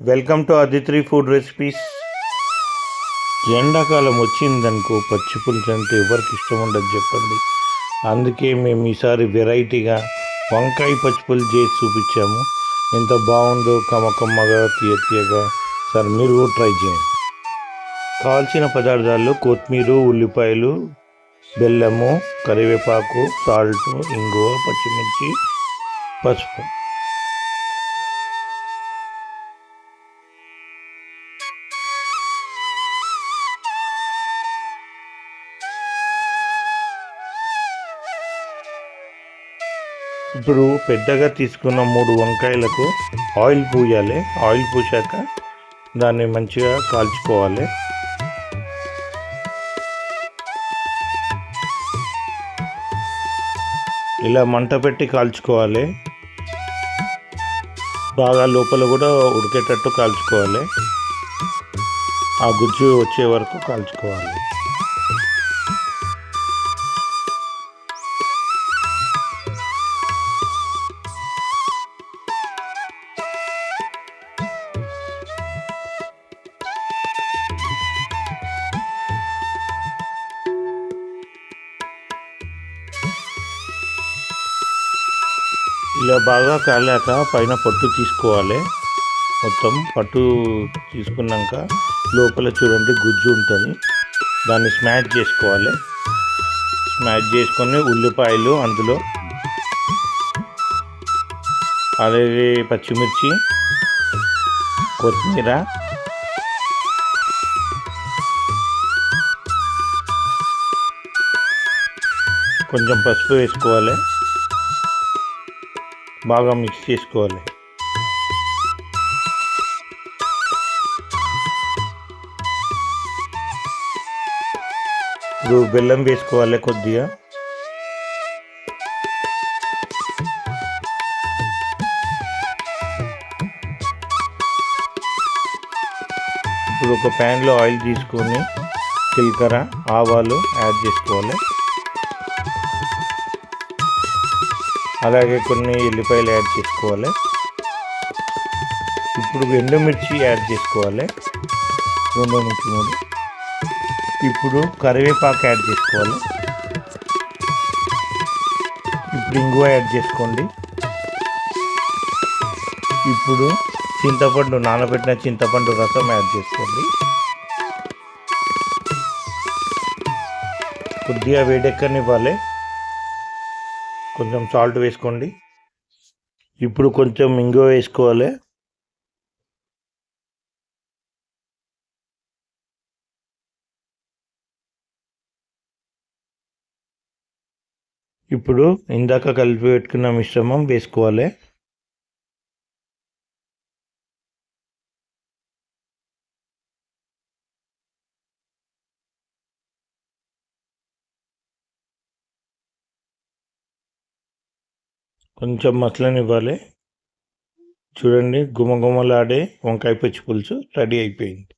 Welcome to Aditri food recipes ఎండాకాలం వచ్చిందనుకో పచ్చి పులుసు అంటే ఎవరికి ఇష్టం ఉండదు చెప్పండి. అందుకే మేము ఈసారి వెరైటీగా వంకాయ పచ్చి పులుసు చేసి చూపించాము. ఎంత బాగుందో కమ్మకమ్మగా తీయ తీయగా సార్ మీరు కూడా ట్రై చేయండి. కావాల్సిన పదార్థాలు కొత్తిమీర ఉల్లిపాయలు బెల్లము కరివేపాకు సాల్ట్ ఇంగువ పచ్చిమిర్చి పసుపు. ఇప్పుడు పెద్దగా తీసుకున్న మూడు వంకాయలకు ఆయిల్ పూయాలి. ఆయిల్ పూసాక దాన్ని మంచిగా కాల్చుకోవాలి. ఇలా మంట పెట్టి కాల్చుకోవాలి. బాగా లోపల కూడా ఉడికేటట్టు కాల్చుకోవాలి. ఆ గుజ్జు వచ్చే వరకు కాల్చుకోవాలి. ఇలా బాగా కాలాక పైన పట్టు తీసుకోవాలి. మొత్తం పట్టు తీసుకున్నాక లోపల చూడండి గుజ్జు ఉంటుంది. దాన్ని స్మాష్ చేసుకోవాలి. స్మాష్ చేసుకొని ఉల్లిపాయలు అందులో అలాగే పచ్చిమిర్చి కొత్తిమీర కొంచెం పసుపు వేసుకోవాలి. బాగా మిక్స్ చేసుకోవాలి. ఇప్పుడు బెల్లం వేసుకోవాలి కొద్దిగా. ఇప్పుడు ఒక ప్యాన్లో ఆయిల్ తీసుకొని జీలకర్ర ఆవాలు యాడ్ చేసుకోవాలి. అలాగే కొన్ని ఎల్లిపాయలు యాడ్ చేసుకోవాలి. ఇప్పుడు ఎండుమిర్చి యాడ్ చేసుకోవాలి. రెండు నుంచి మూడు. ఇప్పుడు కరివేపాకు యాడ్ చేసుకోవాలి. ఇప్పుడు ఇంగువ యాడ్ చేసుకోండి. ఇప్పుడు చింతపండు నానబెట్టిన చింతపండు రసం యాడ్ చేసుకోండి. కొద్దిగా వేడెక్కనివ్వాలి. కొంచెం సాల్ట్ వేసుకోండి. ఇప్పుడు కొంచెం ఇంగువ వేసుకోవాలి. ఇప్పుడు ఇందాక కలిపి పెట్టుకున్న మిశ్రమం వేసుకోవాలి. కొంచెం మసలనివ్వాలి. చూడండి గుమగుమలాడే వంకాయ పచ్చి పులుసు రెడీ అయిపోయింది.